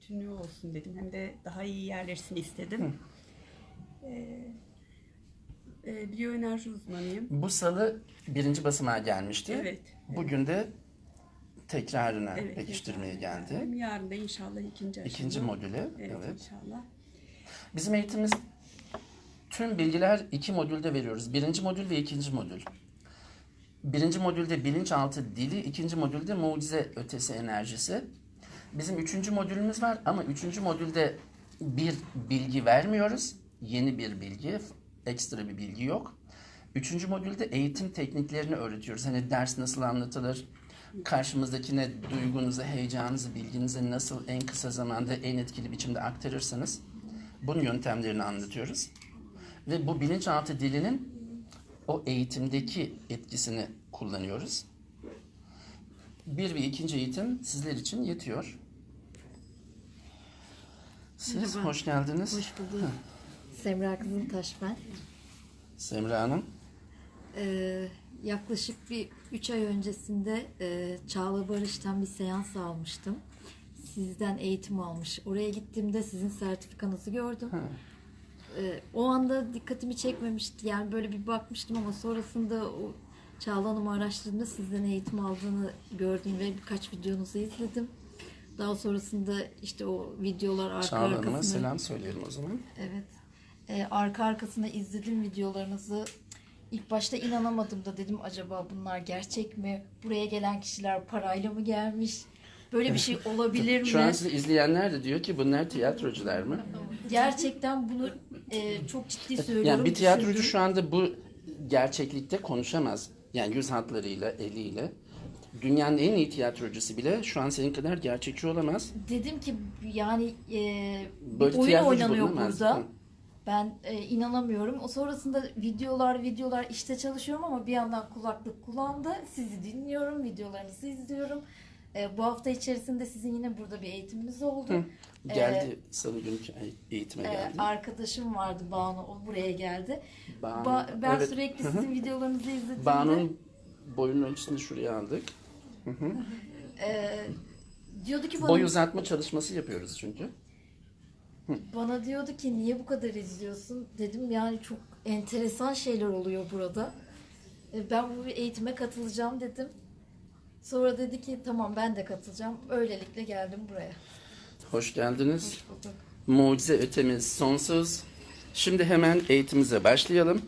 bütünlüğü olsun dedim. Hem de daha iyi yerleşsin istedim. Ee, e, biyoenerji uzmanıyım. Bu salı birinci basıma gelmişti. Evet. Bugün de tekrarına Evet, pekiştirmeye tekrar geldi. geldim. Yarın da inşallah ikinci aşama. İkinci modülü. Evet, Evet. inşallah. Bizim eğitimimiz tüm bilgiler iki modülde veriyoruz. Birinci modül ve ikinci modül. Birinci modülde bilinçaltı dili, ikinci modülde mucize ötesi enerjisi. Bizim üçüncü modülümüz var ama üçüncü modülde bir bilgi vermiyoruz. Yeni bir bilgi, ekstra bir bilgi yok. Üçüncü modülde eğitim tekniklerini öğretiyoruz. Hani ders nasıl anlatılır, karşımızdakine duygunuzu, heyecanınızı, bilginizi nasıl en kısa zamanda en etkili biçimde aktarırsanız bunun yöntemlerini anlatıyoruz. Ve bu bilinçaltı dilinin o eğitimdeki etkisini kullanıyoruz. Bir ve ikinci eğitim sizler için yetiyor. Siz hoş geldiniz. Hoş bulduk. Semra Kızıltaş ben. Semra Hanım. Ee, yaklaşık bir 3 ay öncesinde e, Çağla Barış'tan bir seans almıştım. Sizden eğitim almış. Oraya gittiğimde sizin sertifikanızı gördüm. Ee, o anda dikkatimi çekmemişti. Yani böyle bir bakmıştım ama sonrasında o Çağla Hanım'ı araştırdığımda sizden eğitim aldığını gördüm ve birkaç videonuzu izledim. Daha sonrasında işte o videolar arka Çağla arkasına... selam söyleyelim o zaman. Evet. Ee, arka arkasına izledim videolarınızı. İlk başta inanamadım da dedim acaba bunlar gerçek mi? Buraya gelen kişiler parayla mı gelmiş? Böyle bir şey olabilir mi? Şu an sizi izleyenler de diyor ki bunlar tiyatrocular mı? Gerçekten bunu e, çok ciddi söylüyorum. Yani bir tiyatrocu düşündüm. şu anda bu gerçeklikte konuşamaz. Yani yüz hatlarıyla, eliyle. Dünyanın en iyi tiyatrocusu bile şu an senin kadar gerçekçi olamaz. Dedim ki yani e, bir Böyle oyun tiyatrocu oynanıyor bulunamaz. burada. Hı. Ben e, inanamıyorum. O sonrasında videolar videolar işte çalışıyorum ama bir yandan kulaklık kulağımda sizi dinliyorum, videolarınızı izliyorum. E, bu hafta içerisinde sizin yine burada bir eğitiminiz oldu. Geldi salı günkü eğitime E, geldi. arkadaşım vardı Banu, o buraya geldi. Banu, Ba- ben evet. sürekli Hı hı. sizin videolarınızı izlediğimde Banu'nun boyunun ölçüsünü şuraya aldık. e, diyordu ki bana, Boy uzatma çalışması yapıyoruz çünkü. bana diyordu ki niye bu kadar izliyorsun? Dedim yani çok enteresan şeyler oluyor burada. E, Ben bu eğitime katılacağım dedim. Sonra dedi ki tamam ben de katılacağım. Öylelikle geldim buraya. Hoş geldiniz. Hoş bulduk. Mucize ötemiz sonsuz. Şimdi hemen eğitimimize başlayalım.